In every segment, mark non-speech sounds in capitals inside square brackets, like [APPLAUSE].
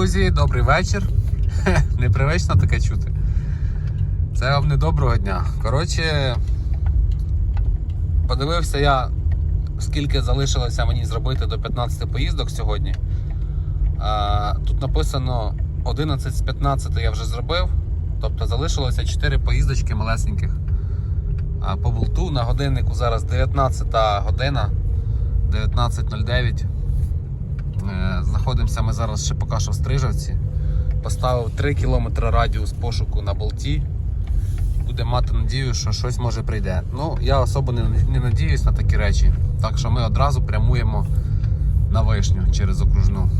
Друзі, добрий вечір. [LAUGHS] Непривично таке чути. Це вам не доброго дня. Коротше, подивився я, скільки залишилося мені зробити до 15 поїздок сьогодні. Тут написано 11 з 15 я вже зробив. Тобто залишилося 4 поїздочки малесеньких. По болту на годиннику зараз 19 година 19.09. Е, Знаходимося ми зараз ще поки що в Стрижавці. Поставив 3 км радіус пошуку на болті. Буде мати надію, що щось може прийде. Ну, я особо не, не надіюсь на такі речі. Так що ми одразу прямуємо на вишню через окружну.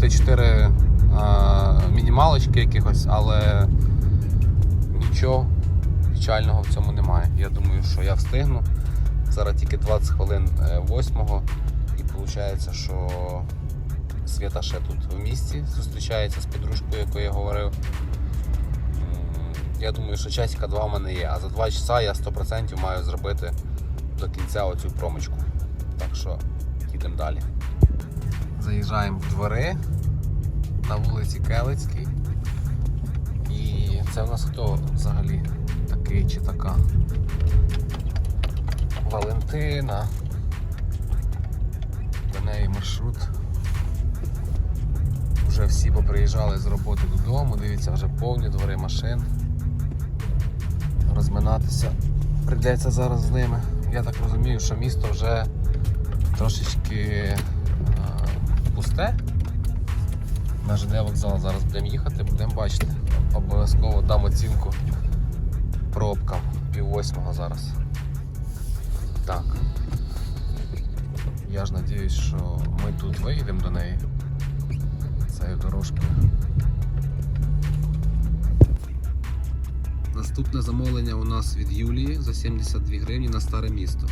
3-4 е, мінімалочки якихось, але нічого печального в цьому немає. Я думаю, що я встигну. Зараз тільки 20 хвилин е, 8-го і виходить, що Свята ще тут в місті зустрічається з подружкою, якою я говорив. Я думаю, що часика два в мене є, а за 2 часа я 100% маю зробити до кінця оцю промочку. Так що їдемо далі. Заїжджаємо в двори на вулиці Келицькій. І це в нас хто взагалі такий чи така? Валентина. До неї маршрут. Вже всі поприїжджали з роботи додому, дивіться, вже повні двори машин. Розминатися прийдеться зараз з ними. Я так розумію, що місто вже трошечки пусте. На ЖД вокзал зараз будемо їхати, будемо бачити. Обов'язково дам оцінку пробкам. Пів восьмого зараз. Так. Я ж надіюсь, що ми тут виїдемо до неї цією дорожкою. Наступне замовлення у нас від Юлії за 72 гривні на старе місто.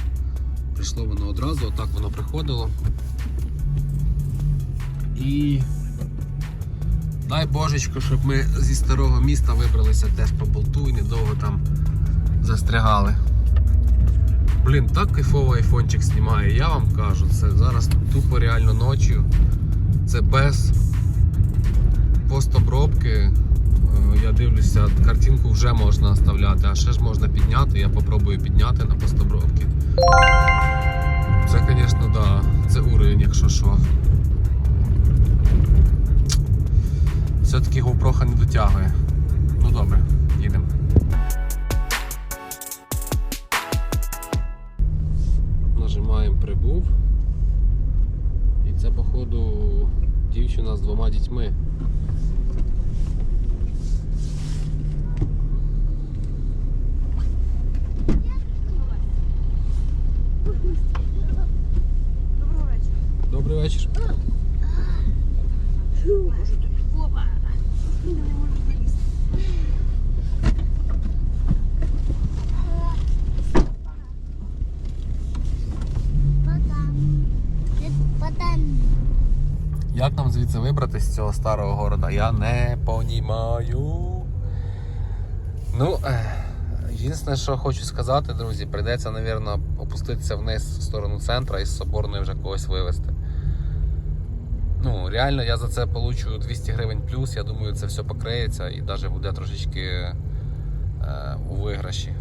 Прийшло воно одразу, отак воно приходило. І дай божечко, щоб ми зі старого міста вибралися теж по болту і недовго там застрягали. Блін, так кайфово айфончик знімає, я вам кажу, це зараз тупо реально ночі. Це без постобробки. Е, Я дивлюся, картинку вже можна оставляти, а ще ж можна підняти. Я попробую підняти на постобробки. Це, звісно, да, це уровень, якщо що. Все-таки GoPro не дотягує. Ну добре, їдемо. Нажимаємо прибув. І це, походу, дівчина з двома дітьми. Доброго вечора. Добрий вечір. Можу тобі. Опа! Я не можу залізти. Потом. Потом. Як нам звідси вибрати старого города? Я не понімаю. Ну, єдине, що хочу сказати, друзі, прийдеться, мабуть, опуститися вниз в сторону центра і з Соборної вже когось вивезти. Ну, реально, я за це получу 200 гривень плюс. Я думаю, це все покриється і навіть буде трошечки е, у виграші.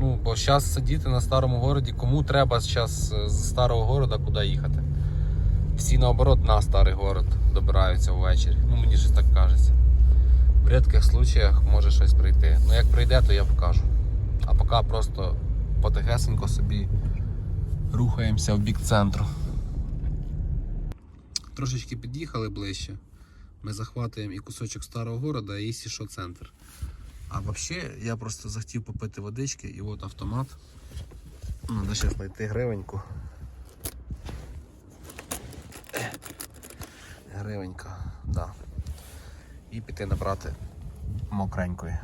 Ну, бо зараз сидіти на старому городі, кому треба зараз з старого города куди їхати? Всі наоборот на старий город добираються ввечері. Ну мені ж так кажеться. В рідких случаях може щось прийти. Ну як прийде, то я покажу. А поки просто потихесенько собі рухаємося в бік центру. Трошечки під'їхали ближче. Ми захватуємо і кусочок старого города, і сішо центр. А взагалі, я просто захотів попити водички, і от автомат. Надо ще знайти гривеньку. Гривенька, да. І піти набрати мокренької.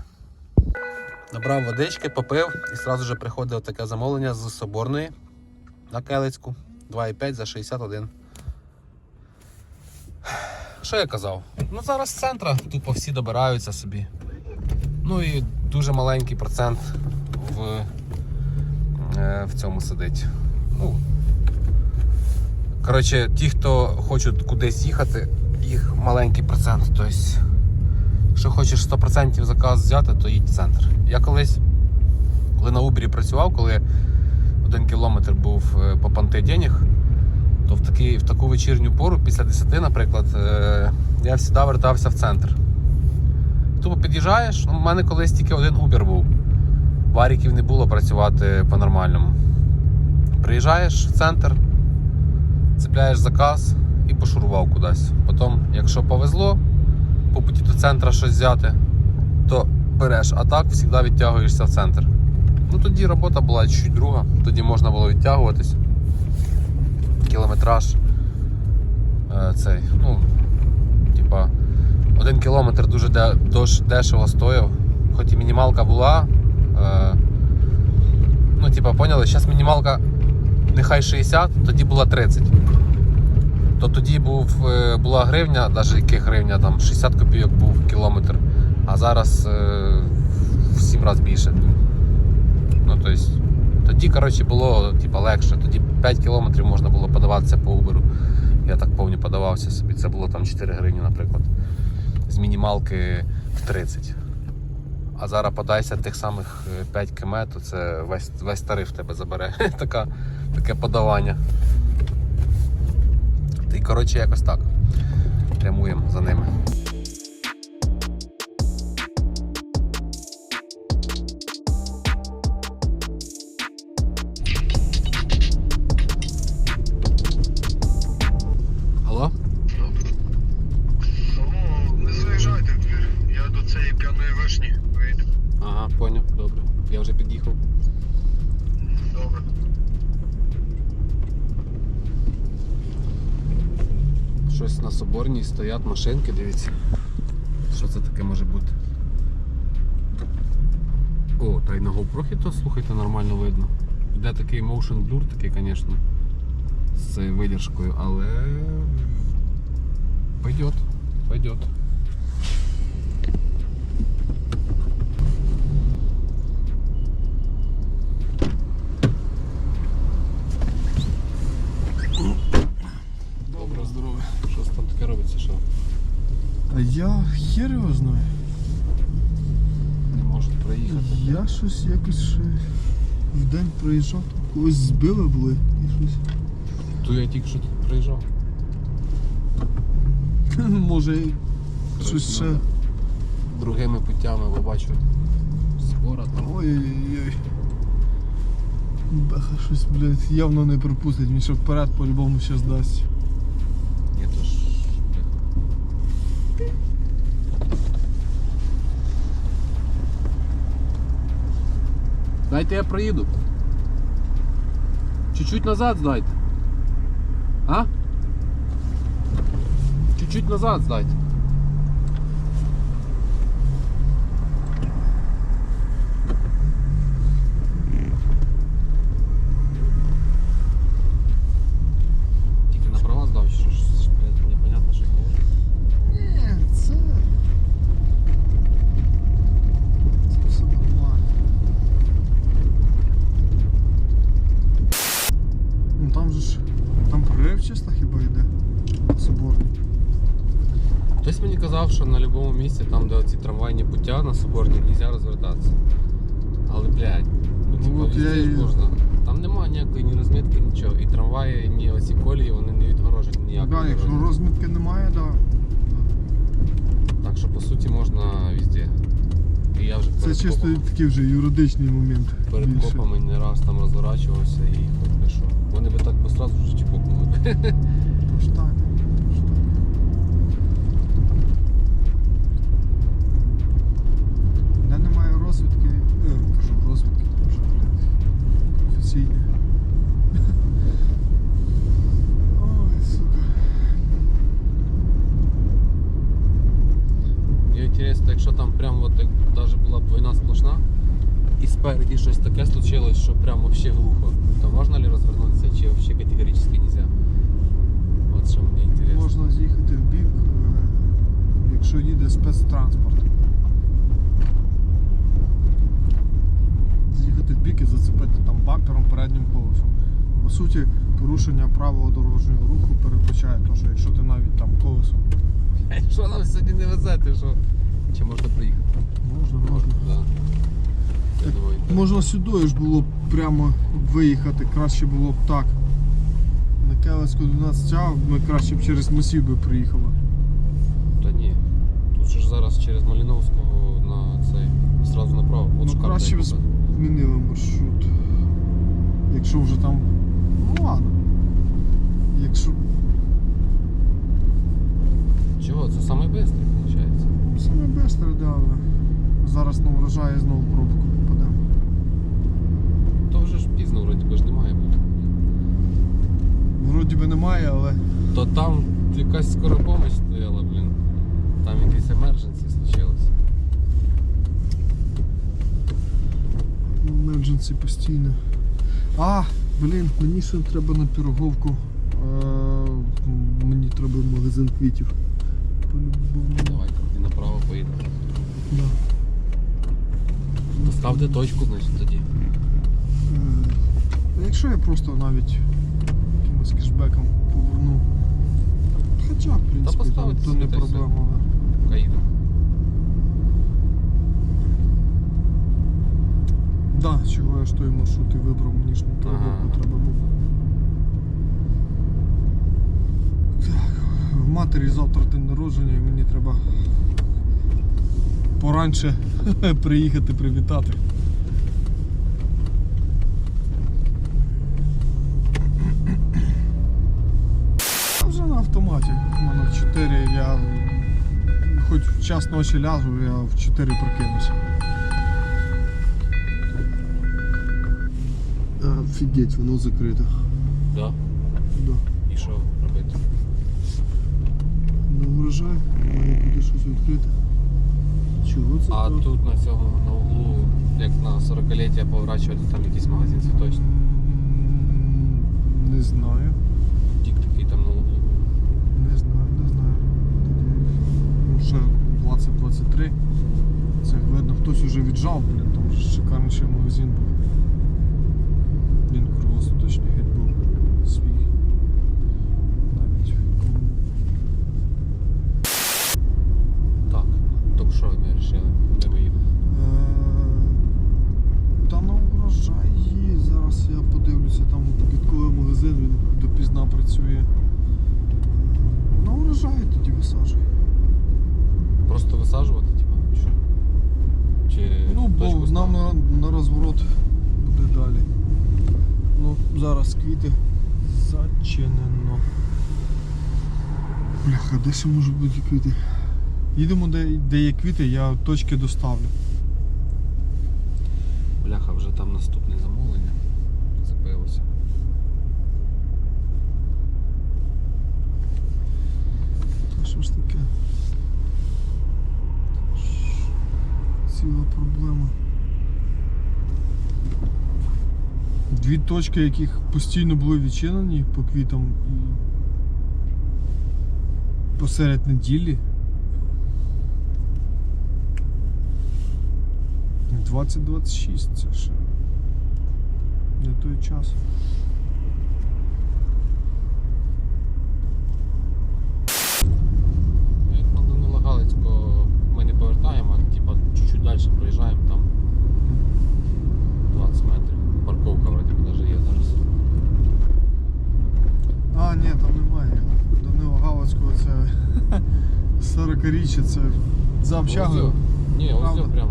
Набрав водички, попив і одразу же приходило таке замовлення з Соборної на Келицьку 2,5 за 61. Що я казав? Ну зараз з центра тупо всі добираються собі. Ну і дуже маленький процент в, е, в цьому сидить. Ну, коротше, ті, хто хочуть кудись їхати, їх маленький процент. Тобто, якщо хочеш 100% заказ взяти, то їдь в центр. Я колись, коли на Uber працював, коли один кілометр був е, по панти денег, то в, такий, в таку вечірню пору, після 10, наприклад, е, я завжди вертався в центр. Тупо під'їжджаєш, ну, у мене колись тільки один Uber був. Варіків не було працювати по-нормальному. Приїжджаєш в центр, цепляєш заказ і пошурував кудись. Потім, якщо повезло, по путі до центра щось взяти, то береш, а так завжди відтягуєшся в центр. Ну тоді робота була чуть друга, тоді можна було відтягуватись. Кілометраж. Е, цей, ну, типа, один кілометр дуже дешево стоїв. Хоч і мінімалка була. Е, ну, типа, поняли, зараз мінімалка нехай 60, тоді була 30. То тоді був, е, була гривня, навіть яка гривня, там 60 копійок був кілометр, а зараз е, в 7 разів більше. Ну, тобто, тоді, коротше, було типа, легше. Тоді 5 кілометрів можна було подаватися по Uber. Я так повні подавався собі. Це було там 4 гривні, наприклад. З мінімалки в 30. А зараз подайся тих самих е, 5 км, то це весь, весь тариф тебе забере. [LAUGHS] Таке подавання. Й коротше якось так. Прямуємо за ними. Стоять машинки, дивіться. Що це таке може бути? О, та й на GoPro то слухайте нормально видно. Йде такий motion blur, такий, звісно, з видержкою, але пойдет, пойдет. Добре, здоров'я. Що там таке робиться, що А я хер його знаю. не можуть проїхати? Я щось якось ще в день проїжджав, когось збили були і щось. То я тільки що тут приїжджав. [LAUGHS] Може щось ще. Другими путями, бо бачу. Скоро там. Ой-ой-ой. Беха щось, блядь, явно не пропустить, він ще вперед по-любому ще здасть. Ні, то ж. бляха. Дайте я проїду. Чуть-чуть назад здайте. А? Чуть-чуть назад здайте. Тільки на права здав, чи що ж, блядь, непонятно, що було. Ні, це. Це все нормально. Ну там же ж. Там прорив чисто хіба йде. Соборний. Хтось мені казав, що на будь-якому місці, там, де оці трамвайні пуття на Соборній, не можна розвертатися. Але, блядь, ну, Ну, типу, от везде я ж і- можна. Там немає ніякої ні розмітки, нічого. І трамваї, ні оці колії, вони не відгорожені ніяк. Да, якщо розмітки немає, да. Так що, по суті, можна везде. І я вже Це перед чисто копом, такий вже юридичний момент. перед більше. копами не раз там розворачувався і хоч би що. Вони би так би сразу вже чіпокнули. Тож так. Просто якщо там прямо от як навіть була б війна сплошна, і спереді щось таке случилось, що прямо вообще глухо, то можна ли розвернутися чи вообще категорично нельзя? От що мені інтересно. Можна з'їхати в бік, е, якщо їде спецтранспорт. З'їхати в бік і зацепити там бампером переднім колесом. По суті, порушення правил дорожнього руху передбачає те, що якщо ти навіть там колесом [LAUGHS] Що нам сьогодні не везете, що? Чи можна приїхати? можна, можна. Да. Так, думаю. Можна сюди ж було б прямо виїхати, краще було б так. На Келецьку до нас ми краще б через масів би приїхали. Ж зараз через Маліновського на цей. Зразу направо. От Ну, краще б змінили маршрут. Якщо вже там. Ну ладно. Якщо Чого? Це самий бистрий, виходить. саме бестер, да, але зараз на врожає знову пробку попадемо. То вже ж пізно, вроді би ж немає бути. Вроді би немає, але То там якась скора помощь стояла, блін. Емердженсі случилось. emergency постійно. А, блін, мені ще треба на піроговку. Мені треба в магазин квітів. Давай, тоді направо поїдемо. Да. Поставте точку, значить, тоді. Е, а Якщо я просто навіть якимось кешбеком поверну. Хоча, в принципі, там, то не та проблема. Поїдемо. Да, чого я ж той маршрут і вибрав, мені ж на торговку Ага. треба було. Так, в матері завтра день народження і мені треба поранше [LAUGHS] приїхати привітати. Вже на автоматі. У мене в 4 я хоч в час ночі ляжу, я в 4 прокинуся. Офігеть, воно закрите. Да? Да. І що робити? На врожай, має бути щось відкрите. Чого це? А так? тут на цьому на углу, як на 40-ліття поворачувати, там якийсь магазин цвіточний. Не знаю. Тік такий там на углу. Не знаю, не знаю. Ну, ще 20-23. Це видно, хтось уже віджав, блін, там шикарний ще магазин був. Він круглосуточний геть був свій. Навіть. Так, так що ми вирішили? Де ми їдемо? Е, Та на врожаї. Зараз я подивлюся, там квітковий магазин, він допізна працює. На врожаї тоді висаджуй. Просто висаджувати, типу? Чи? що? Чи Ну, бо точку нам ставити? на, на розворот буде далі. Ну, зараз квіти зачинено. Бляха, де ще можуть бути квіти? Їдемо, де, де є квіти, я точки доставлю. Бляха, вже там наступне замовлення запилося. Та що ж таке? Ціла проблема. Дві точки, яких постійно були відчинені по квітам і посеред неділі. 2026 це ще не той час. Ну, Як на Данила Галицького ми не повертаємо, а типа чуть-чуть далі проїжджаємо, там 20 метрів. Парковка вроді би навіть є зараз. А, ні, там немає. Данила Галицького це 40-річчя, це за общагою. Ні, ось Правда? прям.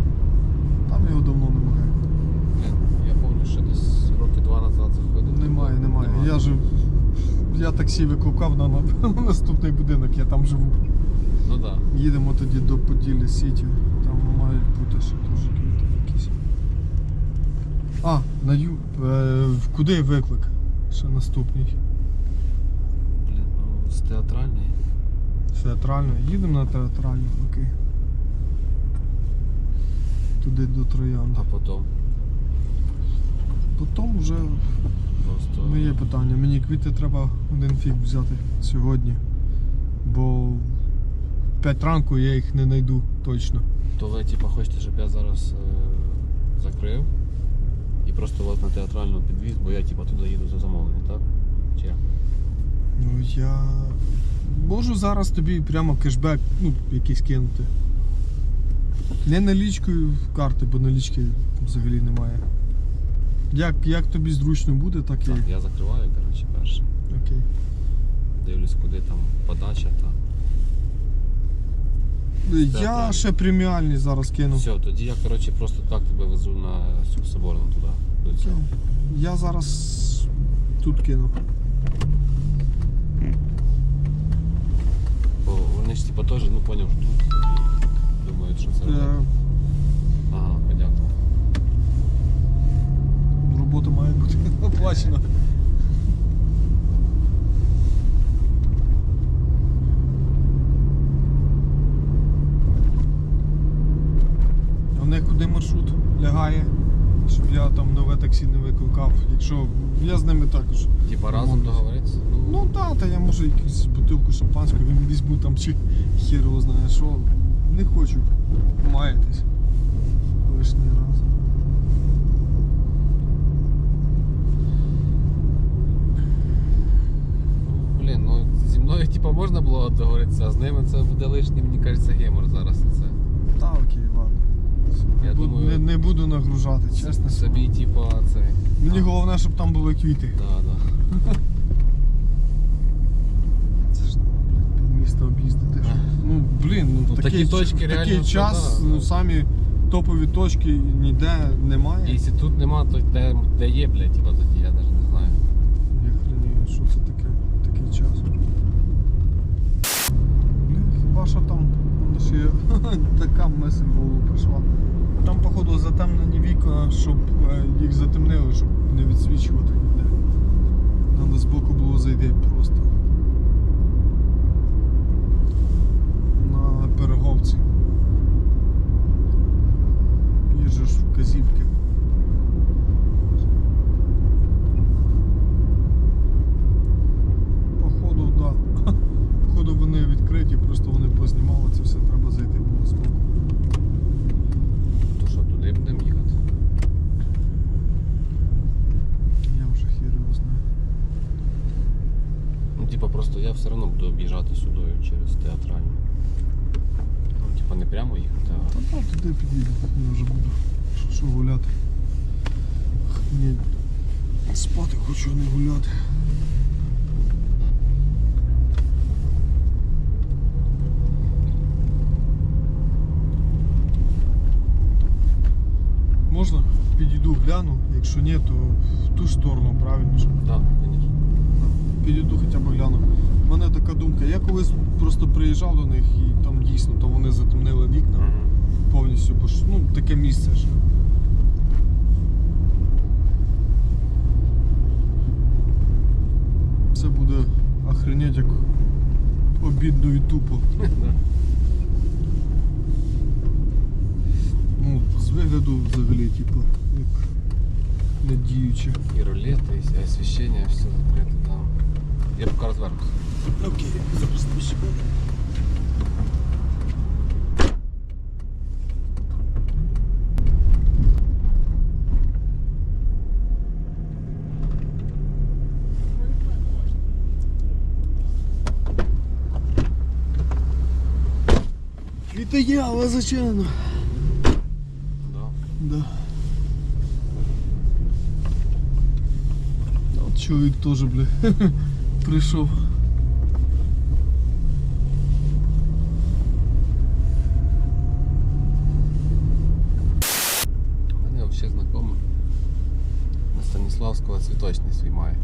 Там його давно немає. Блін, Я пам'ятаю, що десь роки два назад заходив. Немає, немає. Я жив. Я таксі викликав на, на наступний будинок, я там живу. Ну так. Да. Їдемо тоді до Поділля Сіті. Там мають бути ще теж квіти якісь. А, на ю. Е, куди виклик? Ще наступний. Блін, ну з театральної. Театрально. Їдемо на театральну, окей. туди до Троянди. А потім Потім вже просто. моє питання. Мені квіти треба один фіг взяти сьогодні. Бо в 5 ранку я їх не знайду точно. То ви типу, хочете, щоб я зараз е, закрив і просто вас на театральну підвіз, бо я типу, туди їду за замовлення, так? Чи як? Ну я можу зараз тобі прямо кешбек, ну, якийсь кинути. Не налічкою в карти, бо налічки взагалі немає. Як, як тобі зручно буде, так і. Так, я закриваю, коротше, перше. Окей. Дивлюсь, куди там подача та. Я правильно. ще преміальні зараз кину. Все, тоді я коротше просто так тебе везу на цю соборну туди. До цього. Я зараз тут кину. Бо вони ж типу теж, ну поняв, тут і думають, що це. Е, Ага, понятно. робота має бути [LAUGHS] оплачена. У них куди маршрут лягає, щоб я там нове таксі не викликав. Якщо я з ними також. Типа разом договоритися? Ну так, та я може якусь бутилку шампанського він візьму там чи хер його знає що. Не хочу маятись лишній раз. Блін, ну зі мною типа можна було договоритися, а з ними це буде лишній, мені кажеться, гемор зараз. Це. Та окей, ладно. Я не, буду, думаю- не, не буду нагружати, чесно. Собі, типа, це. Мені А, головне, щоб там були квіти. Да, да. [LAUGHS] Це ж блядь, під місто об'їздити. ж. Ну, блін, ну, Ну, такий, такі точки такий реально, час, да, ну да. самі топові точки ніде немає. Якщо тут нема, то де, де є, блядь, типа тоді, я навіть не знаю. Я хренію, що це таке, такий час. Блін, хіба що там воно ж є така месель в голову прийшла. Там, походу, затемнені вікна, щоб е, їх затемнили, щоб не відсвічувати ніде. Надо збоку було зайти просто. На переговці. Їжджеш вказівки. Походу, да. Походу вони відкриті, просто вони познімали це все, треба зайти було збоку. То що, туди будемо їхати? Я вже хір його знаю. Ну, типа, просто я все одно буду об'їжджати сюди через театральну. Ну, типа, не прямо їхати, а. Та там туди підійду, я вже буду. Що, що гуляти? Ні. Спати хочу, а не гуляти. Можна? Підійду гляну, якщо ні, то в ту сторону, правильно ж? Так, звісно. Підійду хоча б гляну. У мене така думка. Я колись просто приїжджав до них і там дійсно то вони затемнили вікна повністю, бо ж ну таке місце ж. Це буде охренеть як обідно і тупо. [LAUGHS] Ну, з вигляду взагалі, типу, як недіюче. І рулети, і освіщення, все закрите, там. Я поки розвернусь. Окей, зараз дві секунди. Квіти є, але зачинено. Да. Да. Чоловік теж, бля, [LAUGHS] прийшов. Мене взагалі знайомий на Станіславського цвіточний свій має.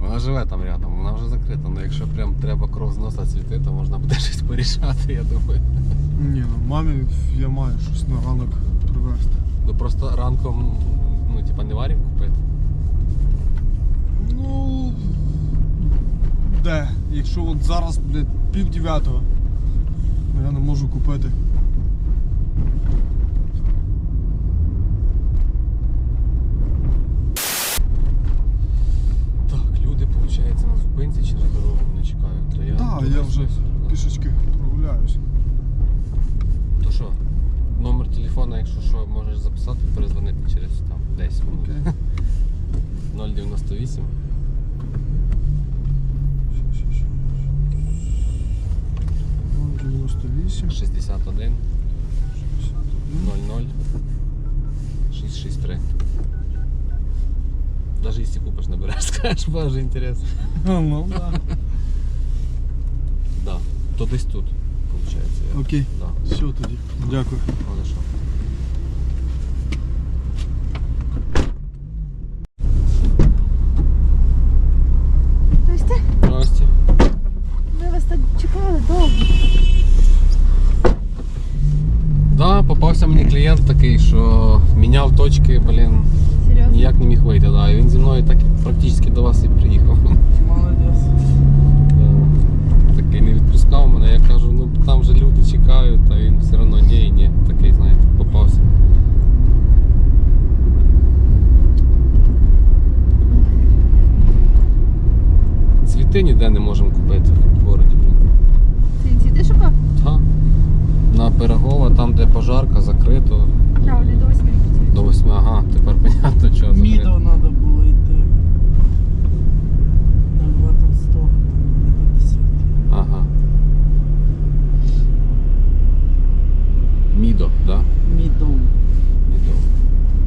Вона живе там рядом, вона вже закрита, але якщо прям треба кров з носа цвіти, то можна буде [LAUGHS] щось порішати, я думаю. Ні, ну мамі я маю щось на ранок привезти. Ну просто ранком, ну, типа, не варік купити. де. Якщо от зараз, блядь, пів дев'ятого, ну, я не можу купити. Так, люди, виходить, на зупинці через дорогу не чекають. То я Так, я вже пішечки прогуляюся. То що, номер телефона, якщо що, можеш записати, перезвонити через там 10 минут. Okay. [LAUGHS] 098. 98 61 00 663. Даже если купиш, набереш, скажеш, боже, інтересно. Ну да. Да. То десь тут, виходить. Окей, Да. все тоді. Дякую. Хорошо. Здрасте. Ми вас так чекали довго. Да, попався мені клієнт такий, що міняв точки, блін, Серйозно? ніяк не міг вийти. Да. І він зі мною так практично до вас і приїхав. Молодець. Да. Такий не відпускав мене. Я кажу, ну там вже люди чекають, а він все одно ні і ні. Такий, знаєте, попався. Цвіти ніде не можемо купити в городі, блін. Ти ці ти шукав? Та. На Пирогова, там де пожарка, закрито. Правильно, до восьми працюють. До 8, ага, тепер понятно, чого Мідо треба було йти. На Льва Толстого, там буде до 10. Ага. Мідо, да? Мідо. Мідо.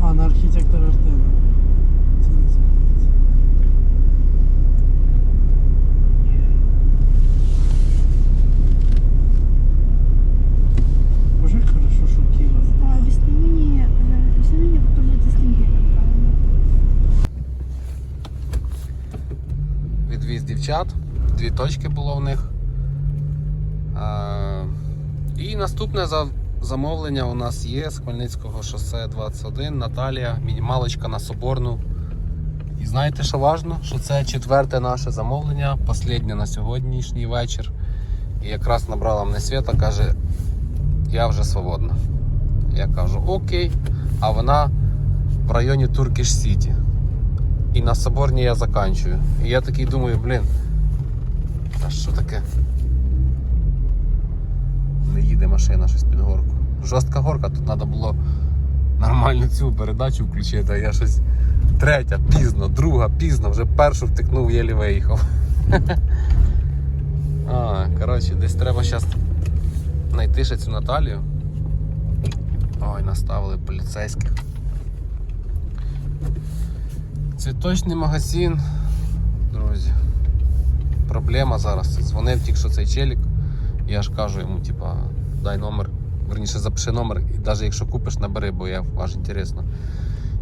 А, на архітектора Артема. Це називається. Боже, як хорошо, що Києва А, об'ясни мені, е, об'ясни мені, як пользуватися лінгеном правильно. Відвіз дівчат, дві точки було в них. І наступне за- замовлення у нас є з Хмельницького шосе 21, Наталія, мінімалочка на Соборну. І знаєте, що важно? Що це четверте наше замовлення, останнє на сьогоднішній вечір. І якраз набрала мене Свята, каже, я вже свободна. Я кажу, окей, а вона в районі Туркіш Сіті. На Соборній я заканчую. І я такий думаю, блін. А що таке? Не їде машина щось під горку. Жорстка горка, тут треба було нормально цю передачу включити, а я щось третя, пізно, друга, пізно, вже першу втикнув, єлі виїхав. [LAUGHS] А, коротше, десь треба зараз знайти ще цю Наталію. Ой, наставили поліцейських. Цвіточний магазин, друзі. Проблема зараз. Дзвонив тільки що цей челік. Я ж кажу йому, типа, дай номер. Верніше запиши номер, і навіть якщо купиш, набери, бо я аж інтересно.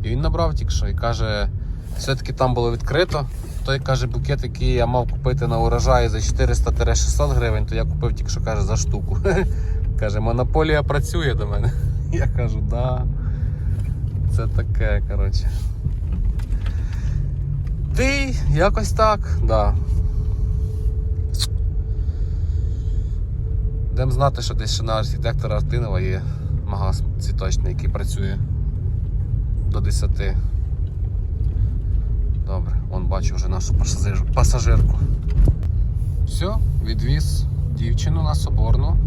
І він набрав тільки що і каже, все-таки там було відкрито. Той каже, букет, який я мав купити на урожаї за 400-600 гривень, то я купив тільки що каже за штуку. [LAUGHS] Каже, монополія працює до мене. [LAUGHS] Я кажу, да. Це таке, коротше. Ти якось так, да. Дем знати, що десь ще на архітектора Артинова є магаз цвіточний, який працює до 10. Добре, он бачу вже нашу пасажирку. Все, відвіз дівчину на соборну.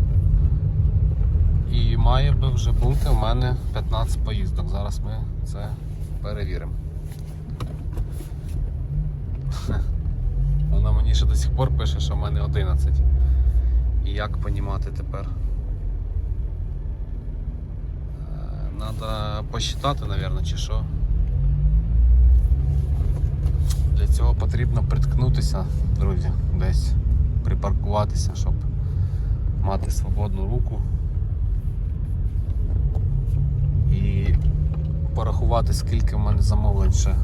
І має би вже бути в мене 15 поїздок. Зараз ми це перевіримо. Вона мені ще до сих пор пише, що в мене 11. І як понімати тепер? Треба посчитати, мабуть, чи що. Для цього потрібно приткнутися, друзі, десь припаркуватися, щоб мати свободну руку. І порахувати, скільки в мене замовлень ще.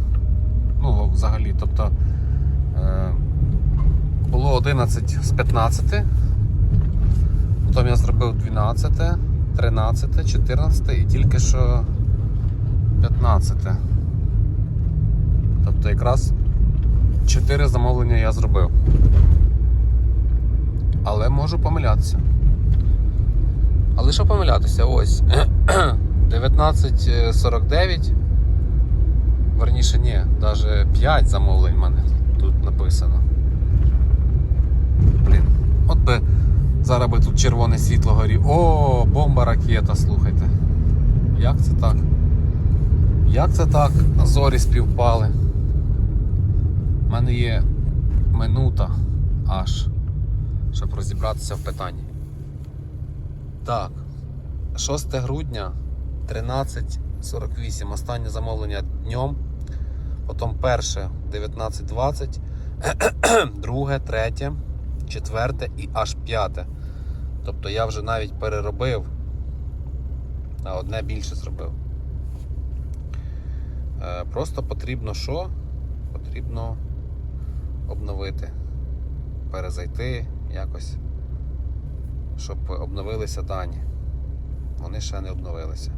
Ну, взагалі, тобто е, було 11 з 15, потім я зробив 12, 13, 14 і тільки що 15. Тобто якраз 4 замовлення я зробив. Але можу помилятися. Але що помилятися? Ось [CLEARS THROAT] 19.49. Верніше, ні, навіть 5 замовлень в мене тут написано. Би зараз би тут червоне світло горів. О, бомба ракета, слухайте. Як це так? Як це так? Зорі співпали. У мене є минута аж, щоб розібратися в питанні. Так, 6 грудня 13.48. Останнє замовлення днем. Потім перше 19.20, [CLEARS THROAT] друге, третє, четверте і аж п'яте. Тобто я вже навіть переробив, а одне більше зробив. Е, Просто потрібно що? Потрібно обновити, перезайти якось, щоб обновилися дані. Вони ще не обновилися.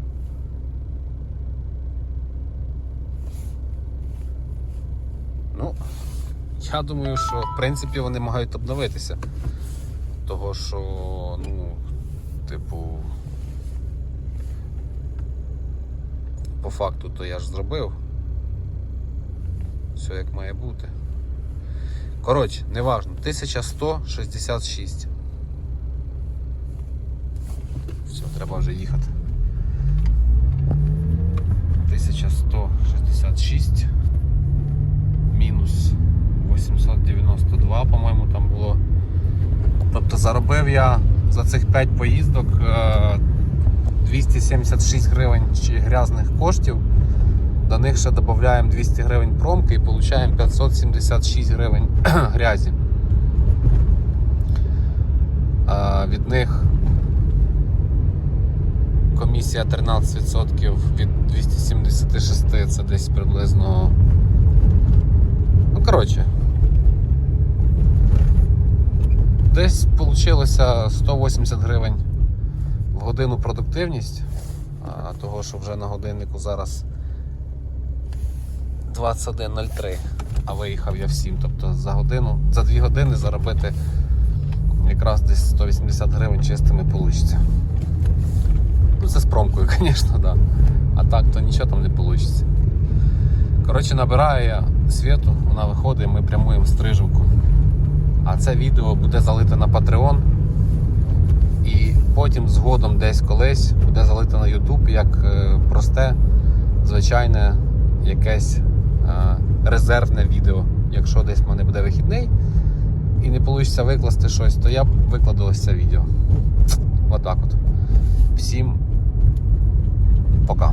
Ну, я думаю, що в принципі вони мають обновитися. Того що, ну, типу, по факту то я ж зробив. Все як має бути. Коротше, неважно, 1166. Все, треба вже їхати. 1166 мінус 892, по-моєму, там було. Тобто заробив я за цих 5 поїздок е, 276 гривень чи- грязних коштів. До них ще додаємо 200 гривень промки і отримуємо 576 гривень [CLEARS THROAT] грязі. Е, Від них комісія 13% від 276 це десь приблизно. Ну, коротше. Десь вийшло 180 гривень в годину продуктивність, а, того що вже на годиннику зараз 21.03, а виїхав я в 7. Тобто за годину, за 2 години заробити якраз десь 180 гривень чистими вийде. Ну, це з промкою, [LAUGHS] звісно, да. А так то нічого там не вийде. Коротше, набираю я світу, вона виходить, ми прямуємо стрижівку. А це відео буде залите на Patreon. І потім згодом десь колись буде залите на YouTube як е, просте, звичайне якесь е, резервне відео. Якщо десь в мене буде вихідний і не вийде викласти щось, то я викладу ось це відео. Отак от. Всім пока.